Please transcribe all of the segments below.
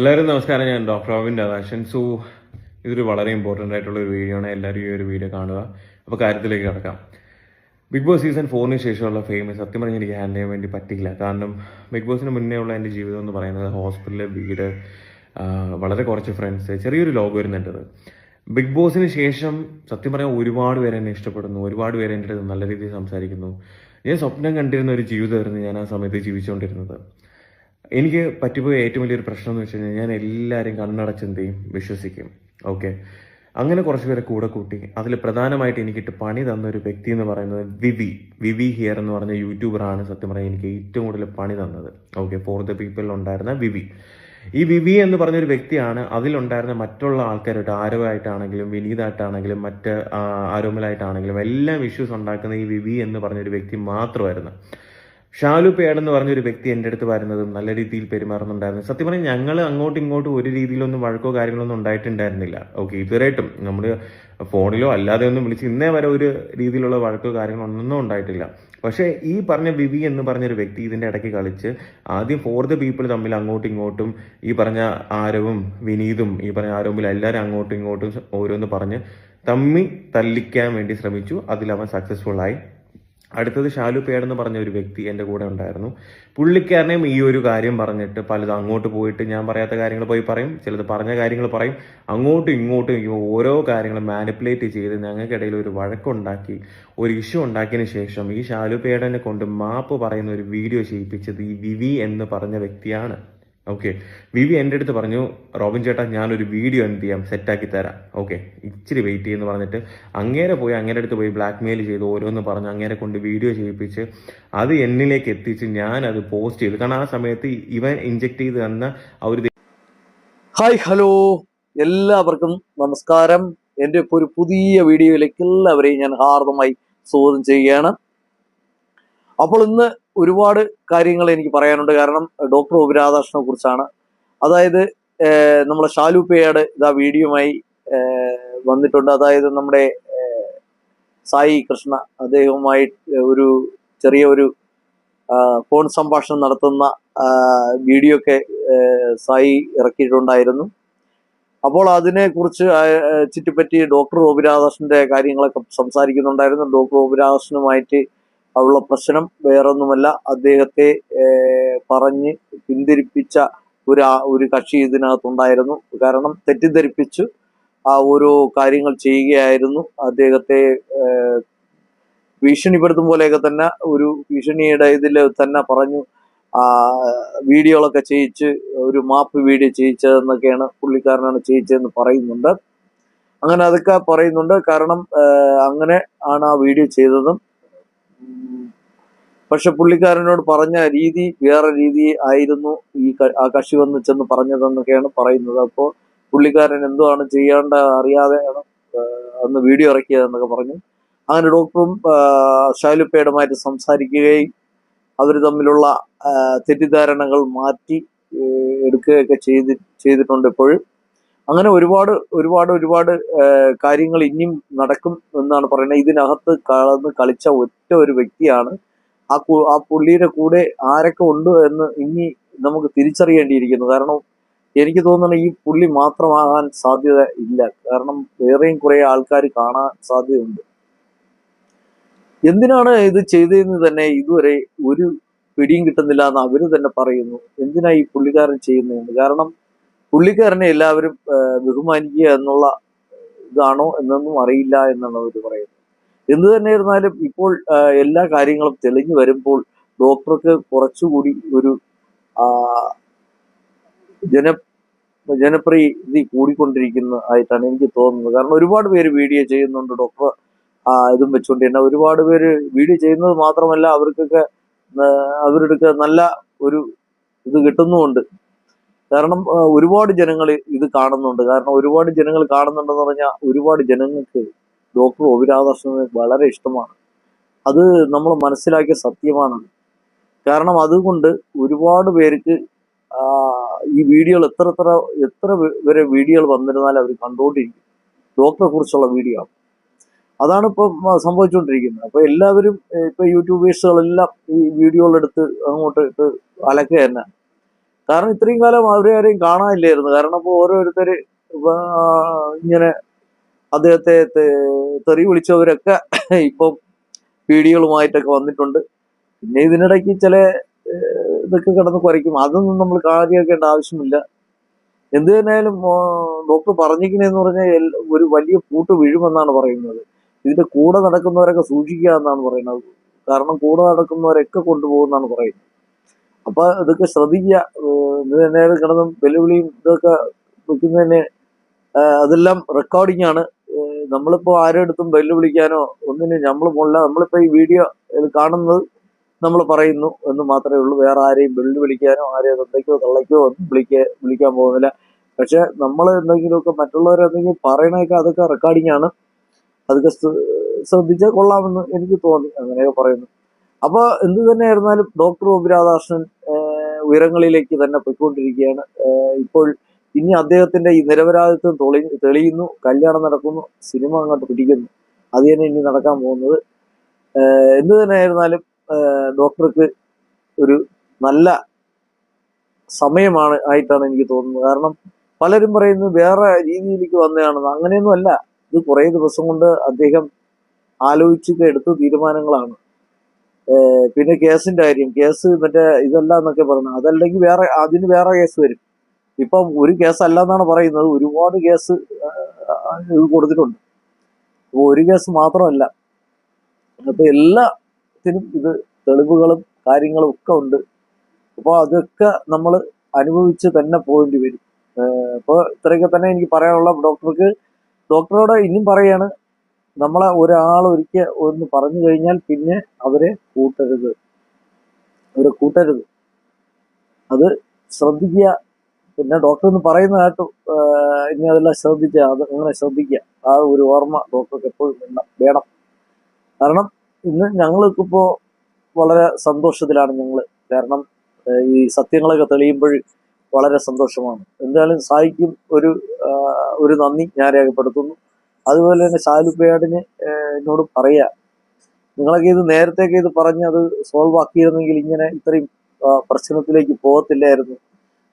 എല്ലാവരും നമസ്കാരം. ഞാൻ ഡോക്ടർ റോബിൻ രാധാകൃഷ്ണൻ. സോ ഇതൊരു വളരെ ഇമ്പോർട്ടന്റ് ആയിട്ടുള്ള ഒരു വീഡിയോ ആണ്. എല്ലാവരും ഈ ഒരു വീഡിയോ കാണുക. അപ്പോൾ കാര്യത്തിലേക്ക് കിടക്കാം. ബിഗ് ബോസ് സീസൺ ഫോറിന് ശേഷമുള്ള ഫെയിം സത്യം പറഞ്ഞാൽ എനിക്ക് ഹാൻഡിൽ ചെയ്യാൻ വേണ്ടി പറ്റില്ല കാരണം ബിഗ് ബോസിന് മുന്നേ ഉള്ള എന്റെ ജീവിതം എന്ന് പറയുന്നത് ഹോസ്പിറ്റലിലെ വീട് വളരെ കുറച്ച് ഫ്രണ്ട്സ് ചെറിയൊരു ലോഗ് എന്റെത് ബിഗ് ബോസിന് ശേഷം സത്യം പറഞ്ഞാൽ ഒരുപാട് പേര് എന്നെ ഇഷ്ടപ്പെടുന്നു. ഒരുപാട് പേര് എന്റെ അടുത്ത് നല്ല രീതിയിൽ സംസാരിക്കുന്നു. ഞാൻ സ്വപ്നം കണ്ടിരുന്ന ഒരു ജീവിതമായിരുന്നു ഞാൻ ആ സമയത്ത് ജീവിച്ചുകൊണ്ടിരുന്നത്. എനിക്ക് പറ്റിപ്പോയ ഏറ്റവും വലിയൊരു പ്രശ്നം എന്ന് വെച്ച് കഴിഞ്ഞാൽ ഞാൻ എല്ലാവരും കണ്ണടച്ചെന്ത് ചെയ്യും? വിശ്വസിക്കും. ഓക്കെ അങ്ങനെ കുറച്ച് പേരെ കൂടെ കൂട്ടി അതിൽ പ്രധാനമായിട്ട് എനിക്കിട്ട് പണി തന്ന ഒരു വ്യക്തി എന്ന് പറയുന്നത് വിവി. വിവി ഹിയർ എന്ന് പറഞ്ഞ യൂട്യൂബറാണ് സത്യം പറഞ്ഞാൽ എനിക്ക് ഏറ്റവും കൂടുതൽ പണി തന്നത്. ഓക്കെ ഫോർ ദ പീപ്പിൾ ഉണ്ടായിരുന്ന വിവി. ഈ വിവി എന്ന് പറഞ്ഞൊരു വ്യക്തിയാണ് അതിലുണ്ടായിരുന്ന മറ്റുള്ള ആൾക്കാരായിട്ട് ആരവായിട്ടാണെങ്കിലും വിനീതായിട്ടാണെങ്കിലും മറ്റ് ആരോമലായിട്ടാണെങ്കിലും എല്ലാം ഇഷ്യൂസ് ഉണ്ടാക്കുന്ന ഈ വിവി എന്ന് പറഞ്ഞൊരു വ്യക്തി മാത്രമായിരുന്നു. ഷാലു പേഡ് എന്ന് പറഞ്ഞൊരു വ്യക്തി എന്റെ അടുത്ത് വരുന്നതും നല്ല രീതിയിൽ പെരുമാറുന്നുണ്ടായിരുന്നു. സത്യം പറഞ്ഞാൽ ഞങ്ങൾ അങ്ങോട്ടും ഇങ്ങോട്ടും ഒരു രീതിയിലൊന്നും വഴക്കോ കാര്യങ്ങളൊന്നും ഉണ്ടായിട്ടുണ്ടായിരുന്നില്ല. ഓക്കെ ഇതുവരെയായിട്ടും നമ്മൾ ഫോണിലോ അല്ലാതെ ഒന്നും വിളിച്ച് ഇന്നേ വരെ ഒരു രീതിയിലുള്ള വഴക്കോ കാര്യങ്ങളൊന്നും ഉണ്ടായിട്ടില്ല. പക്ഷേ ഈ പറഞ്ഞ വിവി എന്ന് പറഞ്ഞൊരു വ്യക്തി ഇതിന്റെ ഇടയ്ക്ക് കളിച്ച് ആദ്യം ഫോർ ദ പീപ്പിൾ തമ്മിൽ അങ്ങോട്ടും ഇങ്ങോട്ടും ഈ പറഞ്ഞ ആരവും വിനീതും ഈ പറഞ്ഞ ആരവും എല്ലാവരും അങ്ങോട്ടും ഇങ്ങോട്ടും ഓരോന്ന് പറഞ്ഞ് തമ്മി തല്ലിക്കാൻ വേണ്ടി ശ്രമിച്ചു. അതിൽ അവൻ സക്സസ്ഫുൾ ആയി. അടുത്തത് ഷാലു പേഡ് എന്ന് പറഞ്ഞ ഒരു വ്യക്തി എന്റെ കൂടെ ഉണ്ടായിരുന്നു. പുള്ളിക്കാരനെയും ഈ ഒരു കാര്യം പറഞ്ഞിട്ട് പലതും അങ്ങോട്ട് പോയിട്ട് ഞാൻ പറയാത്ത കാര്യങ്ങൾ പോയി പറയും. ചിലത് പറഞ്ഞ കാര്യങ്ങൾ പറയും. അങ്ങോട്ടും ഇങ്ങോട്ടും ഓരോ കാര്യങ്ങളും മാനിപ്പുലേറ്റ് ചെയ്ത് ഞങ്ങൾക്കിടയിൽ ഒരു വഴക്കുണ്ടാക്കി ഒരു ഇഷ്യൂ ഉണ്ടാക്കിയതിന് ശേഷം ഈ ഷാലു പേടനെ കൊണ്ട് മാപ്പ് പറയുന്ന ഒരു വീഡിയോ ചെയ്യിപ്പിച്ചത് ഈ വിവി എന്ന് പറഞ്ഞ വ്യക്തിയാണ്. ഓക്കെ വിവി എന്റെ അടുത്ത് പറഞ്ഞു റോബിൻ ചേട്ടാ ഞാനൊരു വീഡിയോ എന്ത് ചെയ്യാം? സെറ്റാക്കി തരാം. ഓക്കെ ഇച്ചിരി വെയിറ്റ് ചെയ്യുന്നു പറഞ്ഞിട്ട് അങ്ങേരെ പോയി അങ്ങേരെ അടുത്ത് പോയി ബ്ലാക്ക് മെയിൽ ചെയ്ത് ഓരോന്ന് പറഞ്ഞ് അങ്ങേരെ കൊണ്ട് വീഡിയോ ചെയ്യിപ്പിച്ച് അത് എന്നിലേക്ക് എത്തിച്ച് ഞാൻ അത് പോസ്റ്റ് ചെയ്തു. കാരണം ആ സമയത്ത് ഇവൻ ഇഞ്ചെക്ട് ചെയ്ത് തന്ന ആ ഒരു ഹായ് ഹലോ എല്ലാവർക്കും നമസ്കാരം. എന്റെ ഇപ്പോൾ ഒരു പുതിയ വീഡിയോയിലേക്ക് എല്ലാവരെയും ഞാൻ ഹാർദമായി സ്വാഗതം ചെയ്യുകയാണ്. അപ്പോൾ ഇന്ന് ഒരുപാട് കാര്യങ്ങൾ എനിക്ക് പറയാനുണ്ട്. കാരണം ഡോക്ടർ ഉപരാധാകൃഷ്ണനെ കുറിച്ചാണ്. അതായത് നമ്മളെ ഷാലു പേയാട് ഇതാ വീഡിയോയുമായി വന്നിട്ടുണ്ട്. അതായത് നമ്മുടെ സായി കൃഷ്ണ അദ്ദേഹവുമായി ഒരു ചെറിയ ഒരു ഫോൺ സംഭാഷണം നടത്തുന്ന വീഡിയോ ഒക്കെ സായി ഇറക്കിയിട്ടുണ്ടായിരുന്നു. അപ്പോൾ അതിനെക്കുറിച്ച് ചുറ്റിപ്പറ്റി ഡോക്ടർ ഗോപിരാധാകൃഷ്ണന്റെ കാര്യങ്ങളൊക്കെ സംസാരിക്കുന്നുണ്ടായിരുന്നു. ഡോക്ടർ ഗോപിരാധാകൃഷ്ണനുമായിട്ട് ഉള്ള പ്രശ്നം വേറൊന്നുമല്ല. അദ്ദേഹത്തെ പറഞ്ഞ് പിന്തിരിപ്പിച്ച ഒരു ഒരു കക്ഷി ഇതിനകത്തുണ്ടായിരുന്നു. കാരണം തെറ്റിദ്ധരിപ്പിച്ച് ആ ഓരോ കാര്യങ്ങൾ ചെയ്യുകയായിരുന്നു. അദ്ദേഹത്തെ ഭീഷണിപ്പെടുത്തും പോലെയൊക്കെ തന്നെ ഒരു ഭീഷണിയുടെ ഇതിൽ തന്നെ പറഞ്ഞു ആ വീഡിയോകളൊക്കെ ചെയ്യിച്ച് ഒരു മാപ്പ് വീഡിയോ ചെയ്യിച്ചതെന്നൊക്കെയാണ് പുള്ളിക്കാരനാണ് ചെയ്യിച്ചതെന്ന് പറയുന്നുണ്ട്. അങ്ങനെ അതൊക്കെ പറയുന്നുണ്ട്. കാരണം അങ്ങനെ ആണ് ആ വീഡിയോ ചെയ്തതും. പക്ഷെ പുള്ളിക്കാരനോട് പറഞ്ഞ രീതി വേറെ രീതി ആയിരുന്നു ഈ ആ കക്ഷി വന്ന് ചെന്ന് പറഞ്ഞതെന്നൊക്കെയാണ് പറയുന്നത്. അപ്പോൾ പുള്ളിക്കാരൻ എന്തുവാണ് ചെയ്യേണ്ട അറിയാതെയാണ് അന്ന് വീഡിയോ ഇറക്കിയതെന്നൊക്കെ പറഞ്ഞു. അങ്ങനെ ഡോക്ടറും ഷാലുപ്പയുമായിട്ട് സംസാരിക്കുകയും അവർ തമ്മിലുള്ള തെറ്റിദ്ധാരണകൾ മാറ്റി എടുക്കുകയൊക്കെ ചെയ്തി ചെയ്തിട്ടുണ്ട് ഇപ്പോഴും. അങ്ങനെ ഒരുപാട് ഒരുപാട് ഒരുപാട് കാര്യങ്ങൾ ഇനിയും നടക്കും എന്നാണ് പറയുന്നത്. ഇതിനകത്ത് കളർന്ന് കളിച്ച ഒറ്റ ഒരു വ്യക്തിയാണ്. ആ ആ പുള്ളിയുടെ കൂടെ ആരൊക്കെ ഉണ്ട് എന്ന് ഇനി നമുക്ക് തിരിച്ചറിയേണ്ടിയിരിക്കുന്നു. കാരണം എനിക്ക് തോന്നുന്നു ഈ പുള്ളി മാത്രമാകാൻ സാധ്യത ഇല്ല. കാരണം വേറെയും കുറെ ആൾക്കാർ കാണാൻ സാധ്യതയുണ്ട്. എന്തിനാണ് ഇത് ചെയ്തതെന്ന് തന്നെ ഇതുവരെ ഒരു പിടിയും കിട്ടുന്നില്ല എന്ന് അവർ തന്നെ പറയുന്നു. എന്തിനാ ഈ പുള്ളിക്കാരൻ ചെയ്യുന്നതെന്ന്? കാരണം പുള്ളിക്കാരനെ എല്ലാവരും ബഹുമാനിക്കുക എന്നുള്ള ഇതാണോ എന്നൊന്നും അറിയില്ല എന്നാണ് അവർ പറയുന്നത്. എന്ത് തന്നെ ഇരുന്നാലും ഇപ്പോൾ എല്ലാ കാര്യങ്ങളും തെളിഞ്ഞു വരുമ്പോൾ ഡോക്ടർക്ക് കുറച്ചുകൂടി ഒരു ജന ജനപ്രീതി കൂടിക്കൊണ്ടിരിക്കുന്ന ആയിട്ടാണ് എനിക്ക് തോന്നുന്നത്. കാരണം ഒരുപാട് പേര് വീഡിയോ ചെയ്യുന്നുണ്ട് ഡോക്ടർ ഇതും വെച്ചുകൊണ്ട് തന്നെ ഒരുപാട് പേര് വീഡിയോ ചെയ്യുന്നത് മാത്രമല്ല അവർക്കൊക്കെ അവരുടെ നല്ല ഒരു ഇത് കിട്ടുന്നുമുണ്ട്. കാരണം ഒരുപാട് ജനങ്ങൾ ഇത് കാണുന്നുണ്ട്. കാരണം ഒരുപാട് ജനങ്ങൾ കാണുന്നുണ്ടെന്ന് പറഞ്ഞാൽ ഒരുപാട് ജനങ്ങൾക്ക് ഡോക്ടർ ഒ രാധാകൃഷ്ണന് വളരെ ഇഷ്ടമാണ്. അത് നമ്മൾ മനസ്സിലാക്കിയ സത്യമാണ്. കാരണം അതുകൊണ്ട് ഒരുപാട് പേർക്ക് ഈ വീഡിയോകൾ എത്ര എത്ര എത്ര വരെ വീഡിയോകൾ വന്നിരുന്നാലും അവർ കണ്ടുകൊണ്ടിരിക്കും. ഡോക്ടറെ കുറിച്ചുള്ള വീഡിയോ അതാണ് ഇപ്പോൾ സംഭവിച്ചുകൊണ്ടിരിക്കുന്നത്. അപ്പോൾ എല്ലാവരും ഇപ്പോൾ ഇപ്പൊ യൂട്യൂബേഴ്സുകളെല്ലാം ഈ വീഡിയോകളെടുത്ത് അങ്ങോട്ട് ഇട്ട് അലക്കുക തന്നെ. കാരണം ഇത്രയും കാലം അവരെ ആരെയും കാണാനില്ലായിരുന്നു. കാരണം ഇപ്പോൾ ഓരോരുത്തർ ഇങ്ങനെ അദ്ദേഹത്തെ തെറി വിളിച്ചവരൊക്കെ ഇപ്പം വീഡിയോകളുമായിട്ടൊക്കെ വന്നിട്ടുണ്ട്. പിന്നെ ഇതിനിടയ്ക്ക് ചില ഇതൊക്കെ കിടന്ന് കുറയ്ക്കും. അതൊന്നും നമ്മൾ കാര്യമാക്കേണ്ട ആവശ്യമില്ല. എന്ത് തന്നെയായാലും ഡോക്ടർ പറഞ്ഞിരിക്കണേന്ന് പറഞ്ഞാൽ ഒരു വലിയ പൂട്ട് വീഴുമെന്നാണ് പറയുന്നത്. ഇതിന്റെ കൂടെ നടക്കുന്നവരൊക്കെ സൂക്ഷിക്കുക എന്നാണ് പറയുന്നത്. കാരണം കൂടെ നടക്കുന്നവരൊക്കെ കൊണ്ടുപോകുന്നാണ് പറയുന്നത്. അപ്പൊ ഇതൊക്കെ ശ്രദ്ധിക്കുക. നേരെ കിടന്നും വെല്ലുവിളിയും ഇതൊക്കെ വെക്കുന്നതിന് അതെല്ലാം റെക്കോർഡിംഗ് ആണ്. ഏഹ് നമ്മളിപ്പോ ആരെടുത്തും വെല്ലുവിളിക്കാനോ ഒന്നിനും നമ്മൾ പോണില്ല. നമ്മളിപ്പോ ഈ വീഡിയോ ഇത് കാണുന്നത് നമ്മൾ പറയുന്നു എന്ന് മാത്രമേ ഉള്ളൂ. വേറെ ആരെയും വെല്ലുവിളിക്കാനോ ആരെയും തൊണ്ടയ്ക്കോ തള്ളയ്ക്കോ ഒന്നും വിളിക്ക വിളിക്കാൻ പോകുന്നില്ല. പക്ഷെ നമ്മൾ എന്തെങ്കിലുമൊക്കെ മറ്റുള്ളവരെന്തെങ്കിലും പറയണൊക്കെ അതൊക്കെ റെക്കോർഡിംഗ് ആണ്. അതൊക്കെ ശ്ര- ശ്രദ്ധിച്ചാൽ കൊള്ളാമെന്ന് എനിക്ക് തോന്നി. അങ്ങനെയൊക്കെ പറയുന്നു. അപ്പൊ എന്ത് തന്നെയായിരുന്നാലും ഡോക്ടർ ഒ പി രാധാകൃഷ്ണൻ ഉയരങ്ങളിലേക്ക് തന്നെ പോയിക്കൊണ്ടിരിക്കുകയാണ്. ഇപ്പോൾ ഇനി അദ്ദേഹത്തിന്റെ ഈ നിരപരാധിത്വം തെളി തെളിയുന്നു. കല്യാണം നടക്കുന്നു. സിനിമ അങ്ങോട്ട് പിടിക്കുന്നു. അത് തന്നെ ഇനി നടക്കാൻ പോകുന്നത്. എന്ത് തന്നെയായിരുന്നാലും ഡോക്ടർക്ക് ഒരു നല്ല സമയമാണ് ആയിട്ടാണ് എനിക്ക് തോന്നുന്നത്. കാരണം പലരും പറയുന്നത് വേറെ രീതിയിലേക്ക് വന്നതാണെന്ന്. അങ്ങനെയൊന്നും അല്ല ഇത് കുറേ ദിവസം കൊണ്ട് അദ്ദേഹം ആലോചിച്ച് എടുത്ത തീരുമാനങ്ങളാണ്. പിന്നെ കേസിന്റെ കാര്യം. കേസ് മറ്റേ ഇതല്ല എന്നൊക്കെ പറഞ്ഞു. അതല്ലെങ്കിൽ വേറെ അതിന് വേറെ കേസ് വരും. ഇപ്പം ഒരു കേസ് അല്ല എന്നാണ് പറയുന്നത്. ഒരുപാട് കേസ് ഇത് കൊടുത്തിട്ടുണ്ട്. അപ്പൊ ഒരു കേസ് മാത്രമല്ല. അപ്പൊ എല്ലാത്തിനും ഇത് തെളിവുകളും കാര്യങ്ങളും ഒക്കെ ഉണ്ട്. അപ്പോൾ അതൊക്കെ നമ്മൾ അനുഭവിച്ച് തന്നെ പോകേണ്ടി വരും. അപ്പോൾ ഇത്രയൊക്കെ തന്നെ എനിക്ക് പറയാനുള്ള. ഡോക്ടർക്ക് ഡോക്ടറോട് ഇനിയും പറയാണ്. നമ്മളെ ഒരാൾ ഒരിക്കൽ ഒന്ന് പറഞ്ഞു കഴിഞ്ഞാൽ പിന്നെ അവരെ കൂട്ടരുത്. അവരെ കൂട്ടരുത്. അത് ശ്രദ്ധിക്കുക. പിന്നെ ഡോക്ടർ ഒന്ന് പറയുന്ന കേട്ടു. ഇനി അതെല്ലാം ശ്രദ്ധിക്കുക അത് അങ്ങനെ ശ്രദ്ധിക്കുക. ആ ഒരു ഓർമ്മ ഡോക്ടർക്ക് എപ്പോഴും വേണം കാരണം ഇന്ന് ഞങ്ങൾക്കിപ്പോൾ വളരെ സന്തോഷത്തിലാണ് ഞങ്ങൾ കാരണം ഈ സത്യങ്ങളൊക്കെ തെളിയുമ്പോൾ വളരെ സന്തോഷമാണ്. എന്തായാലും സായിക്കും ഒരു ഒരു നന്ദി ഞാൻ രേഖപ്പെടുത്തുന്നു. അതുപോലെ തന്നെ ഷാലുപ്പയാടിന് എന്നോട് പറയാ നിങ്ങളൊക്കെ ഇത് നേരത്തെയൊക്കെ ഇത് പറഞ്ഞ് അത് സോൾവ് ആക്കിയിരുന്നെങ്കിൽ ഇങ്ങനെ ഇത്രയും പ്രശ്നത്തിലേക്ക് പോകത്തില്ലായിരുന്നു.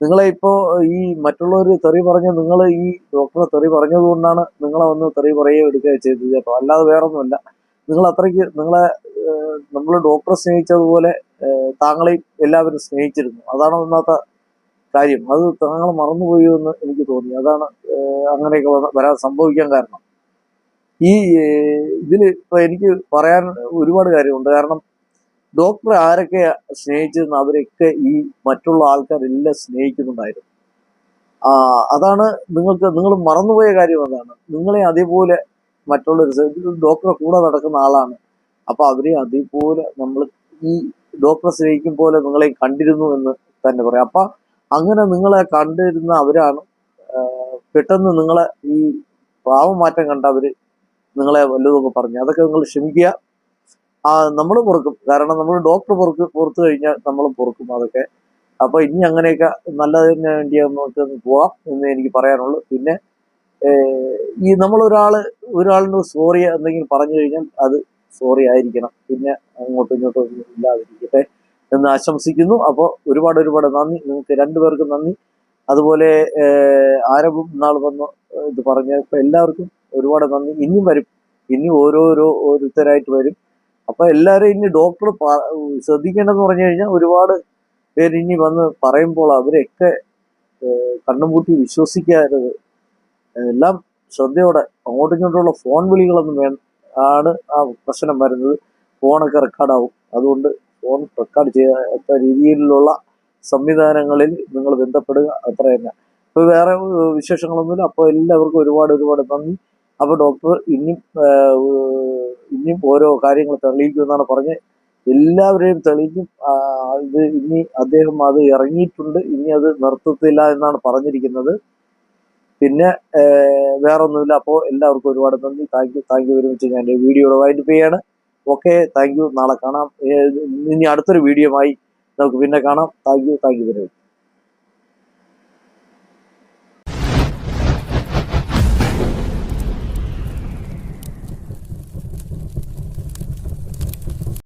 നിങ്ങളെ ഇപ്പോൾ ഈ മറ്റുള്ളവർ തെറി പറഞ്ഞ നിങ്ങൾ ഈ ഡോക്ടറെ തെറി പറഞ്ഞത് കൊണ്ടാണ് നിങ്ങളെ വന്ന് തെറി പറയുകയോ എടുക്കുകയോ ചെയ്തത് കേട്ടോ. അല്ലാതെ വേറൊന്നുമല്ല. നിങ്ങൾ അത്രയ്ക്ക് നിങ്ങളെ നമ്മൾ ഡോക്ടറെ സ്നേഹിച്ചതുപോലെ താങ്കളെയും എല്ലാവരും സ്നേഹിച്ചിരുന്നു. അതാണ് ഒന്നാമത്തെ കാര്യം. അത് താങ്കൾ മറന്നുപോയി എന്ന് എനിക്ക് തോന്നി. അതാണ് അങ്ങനെയൊക്കെ വരാൻ സംഭവിക്കാൻ കാരണം. ഈ ഇതിൽ ഇപ്പൊ എനിക്ക് പറയാൻ ഒരുപാട് കാര്യമുണ്ട്. കാരണം ഡോക്ടറെ ആരൊക്കെ സ്നേഹിച്ചിരുന്ന അവരൊക്കെ ഈ മറ്റുള്ള ആൾക്കാരെല്ലാം സ്നേഹിക്കുന്നുണ്ടായിരുന്നു. അതാണ് നിങ്ങൾക്ക് നിങ്ങൾ മറന്നുപോയ കാര്യം അതാണ്. നിങ്ങളെ അതേപോലെ മറ്റുള്ളൊരു ഡോക്ടറെ കൂടെ നടക്കുന്ന ആളാണ്. അപ്പൊ അവരെ അതേപോലെ നമ്മൾ ഈ ഡോക്ടറെ സ്നേഹിക്കും പോലെ നിങ്ങളെ കണ്ടിരുന്നു എന്ന് തന്നെ പറയാം. അപ്പൊ അങ്ങനെ നിങ്ങളെ കണ്ടിരുന്ന അവരാണ് പെട്ടെന്ന് നിങ്ങളെ ഈ ഭാവമാറ്റം കണ്ട അവർ നിങ്ങളെ വല്ലതൊക്കെ പറഞ്ഞു. അതൊക്കെ നിങ്ങൾ ക്ഷമിക്കുക. ആ നമ്മൾ പൊറുക്കും. കാരണം നമ്മൾ ഡോക്ടർ പൊറുക്ക് പുറത്തു കഴിഞ്ഞാൽ നമ്മൾ പൊറുക്കും അതൊക്കെ. അപ്പൊ ഇനി അങ്ങനെയൊക്കെ നല്ലതിന് വേണ്ടി നമുക്ക് പോവാം എന്ന് എനിക്ക് പറയാനുള്ളൂ. പിന്നെ ഈ നമ്മൾ ഒരാൾ ഒരാളിന് സോറി എന്തെങ്കിലും പറഞ്ഞു കഴിഞ്ഞാൽ അത് സോറി ആയിരിക്കണം. പിന്നെ അങ്ങോട്ടും ഇങ്ങോട്ടും ഒന്നും ഇല്ലാതിരിക്കട്ടെ എന്ന് ആശംസിക്കുന്നു. അപ്പോൾ ഒരുപാട് ഒരുപാട് നന്ദി. നിങ്ങൾക്ക് രണ്ടുപേർക്കും നന്ദി. അതുപോലെ ആരവും നാൾ വന്ന് ഇത് പറഞ്ഞ. എല്ലാവർക്കും ഒരുപാട് നന്ദി. ഇനിയും വരും. ഇനി ഓരോരോ ഓരോരുത്തരായിട്ട് വരും. അപ്പൊ എല്ലാവരും ഇനി ഡോക്ടർ ശ്രദ്ധിക്കേണ്ടതെന്ന് പറഞ്ഞു കഴിഞ്ഞാൽ ഒരുപാട് പേര് ഇനി വന്ന് പറയുമ്പോൾ അവരെയൊക്കെ ഏഹ്, കണ്ണും പൂട്ടി വിശ്വസിക്കരുത് എല്ലാം ശ്രദ്ധയോടെ അങ്ങോട്ടും ഇങ്ങോട്ടുള്ള ഫോൺ വിളികളൊന്നും വേ ആണ് ആ പ്രശ്നം വരുന്നത്. ഫോണൊക്കെ റെക്കോർഡാവും അതുകൊണ്ട് ഫോൺ റെക്കോർഡ് ചെയ്യാത്ത രീതിയിലുള്ള സംവിധാനങ്ങളിൽ നിങ്ങൾ ബന്ധപ്പെടുക അത്ര തന്നെ ഇപ്പൊ വേറെ വിശേഷങ്ങളൊന്നുമില്ല. അപ്പോൾ എല്ലാവർക്കും ഒരുപാട് ഒരുപാട് നന്ദി. അപ്പോൾ ഡോക്ടർ ഇനിയും ഇനിയും ഓരോ കാര്യങ്ങൾ തെളിയിക്കുമെന്നാണ് പറഞ്ഞ് എല്ലാവരെയും തെളിയിക്കും. ഇത് ഇനി അദ്ദേഹം അത് ഇറങ്ങിയിട്ടുണ്ട്. ഇനി അത് നിർത്തത്തില്ല എന്നാണ് പറഞ്ഞിരിക്കുന്നത്. പിന്നെ വേറൊന്നുമില്ല. അപ്പോൾ എല്ലാവർക്കും ഒരുപാട് നന്ദി. Thank you thank you very much ഞാൻ വീഡിയോയുടെ വൈൻഡപ്പ് ചെയ്യാണ്. ഓക്കെ താങ്ക് യു നാളെ കാണാം. ഇനി അടുത്തൊരു ആയി നമുക്ക് പിന്നെ കാണാം. Thank you thank you very much